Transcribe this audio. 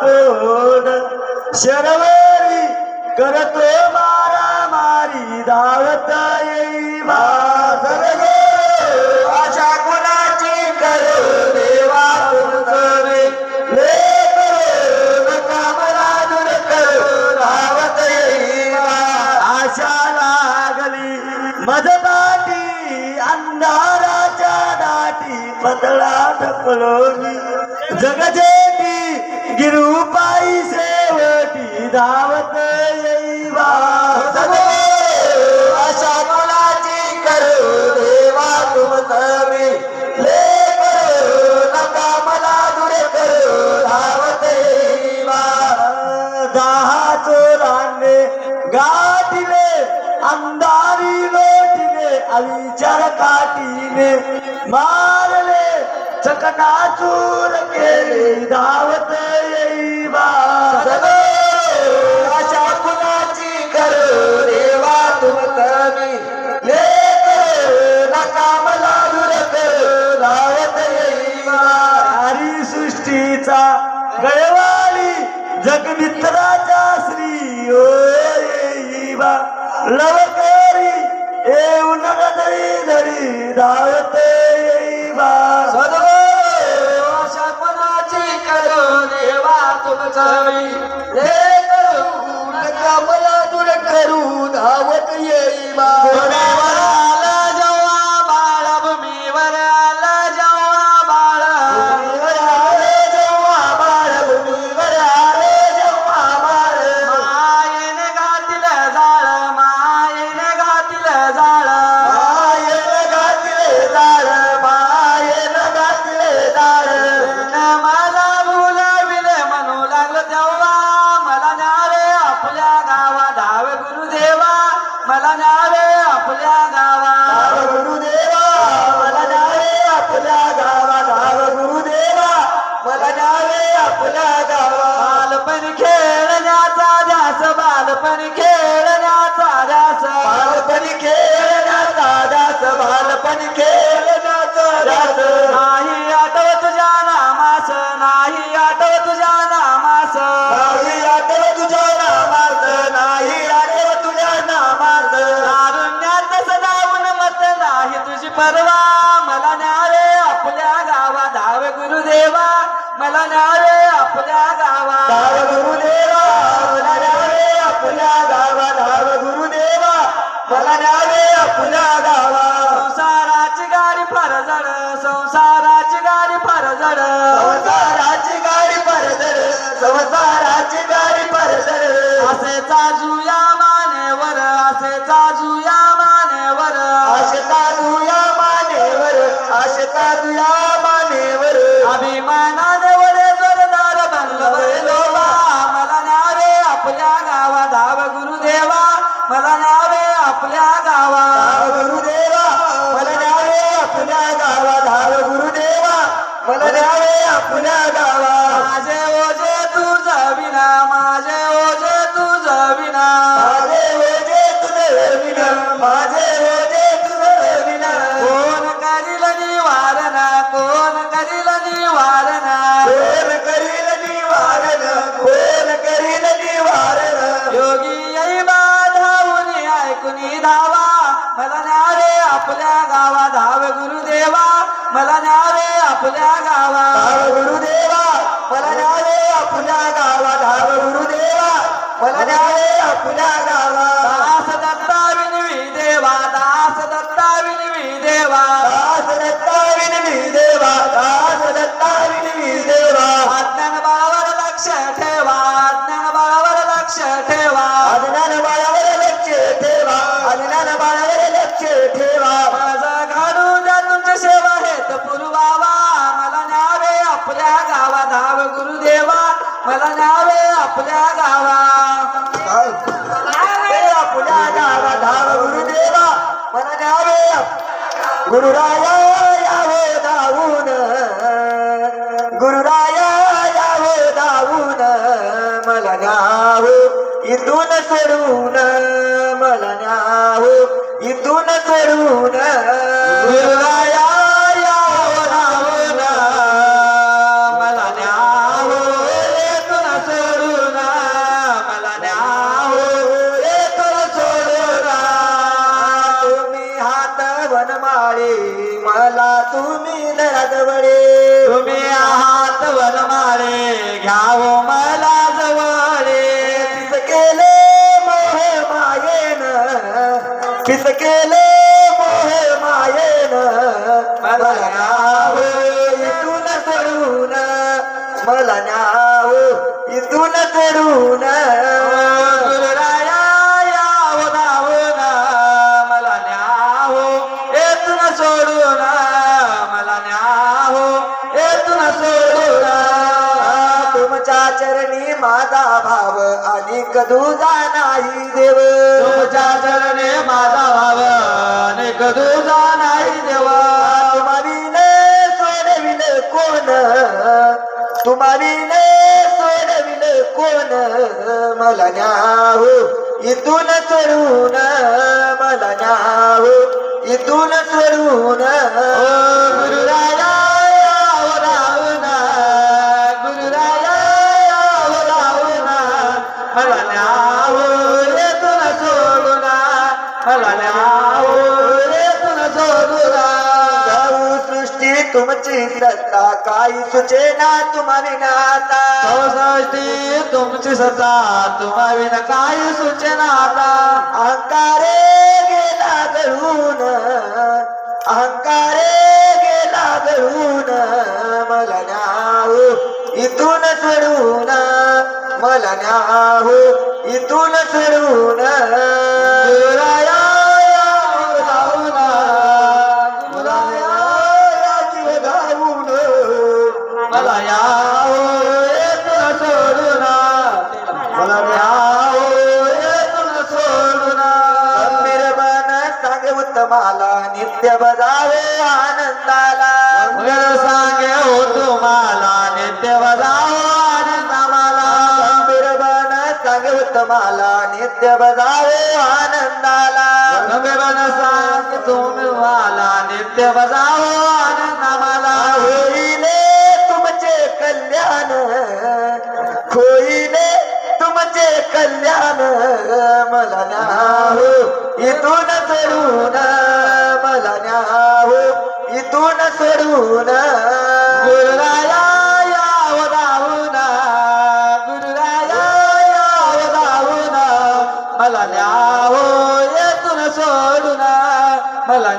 तोड शरवरी करतो मारा मारी धावत येई आशा कुणाची करो देवा तुमचं रे लेख नका दूर करो धावत येई आशा लागली मदपाटी अंधाराच्या दाटी पतळा ढकलोनी. जगजेटी गिरुपाई सेवटी धावत येई अशा आशा करू देवा तुमचं मी ले करू नका मला दूर करू धावत येई दहा गाठीले अंधारी लोटीने अविचार काटीने मा चकना चूर केले धावत येई बा मला न्यावे आपल्या गावा गुरुदेवा मला न्यावे आपल्या गावा धाव गुरुदेवा मला न्यावे आपल्या गावा बालपण खेळण्याचा ध्यास बालपण खेळण्याचा ध्यास. बालपणी खेळण्याचा दास बालपणी खेळण्याचा दास परवा मला न्यावे आपल्या गावा. धावे गुरुदेवा मला न्यावे आपल्या गावा. धाव गुरुदेवा मला न्यावे आपल्या गावा. धाव गुरुदेवा मला न्यावे आपल्या गावा. संसाराची गाडी फार जड संसाराची गाडी फार जड संसाराची गाडी परदर संसाराची गाडी परदर असे चाजूया आपल्या गावा धाव गुरुदेवा मला न्यावे आपल्या गावा धाव गुरुदेवा मला न्यावे आपल्या गावा धाव गुरुदेवा मला न्यावे आपल्या गावा दास दत्ता विनवी देवा दास दत्ता विनवी आपल्या गावा आपल्या गावा धाव गुरुदेवा मला न्यावे गुरुराया यावे धावून गुरुराया यावे धावून मला न्याव इथून सोडून मला न्याव इथून सोडून तुम्ही नराजवळे तुम्ही आहात वनमाळे घ्यावो मला जवळे. पिस केले मोह मायेन. पिस केले मोह मायेन. मला न्याव इथून सोडून. मला न्याव इथून सोडून. तुमच्या चरणी माझा भाव आणि कदूजा नाही देव. तुमच्या चरणे माझा भाव अनेक तुझा नाही देवा. तुम्हाविने सोडविल कोण? तुम्हाविने सोडविल कोण? मला न्याव इथून सोडून मला न्याव इथून सोडून. गुरुराया तुमची सत्ता काही सुचेना तुम्हा विनाता सौसष्टी तुमची सत्ता तुम्हा विन काही सूचना आता. अहंकारे गेला गळून अहंकारे गेला मला न्याव इथून सोडून मला इथून सोडून. गुरुराया उत्तमाला नित्य बजावे आनंदाला. तुम्हाला नित्य बजावो आनंद आम्हाला होईले तुमचे कल्याण होईले तुमचे कल्याण मला न्याव. इथून सोडून मला न्याव. इथून सोडून मला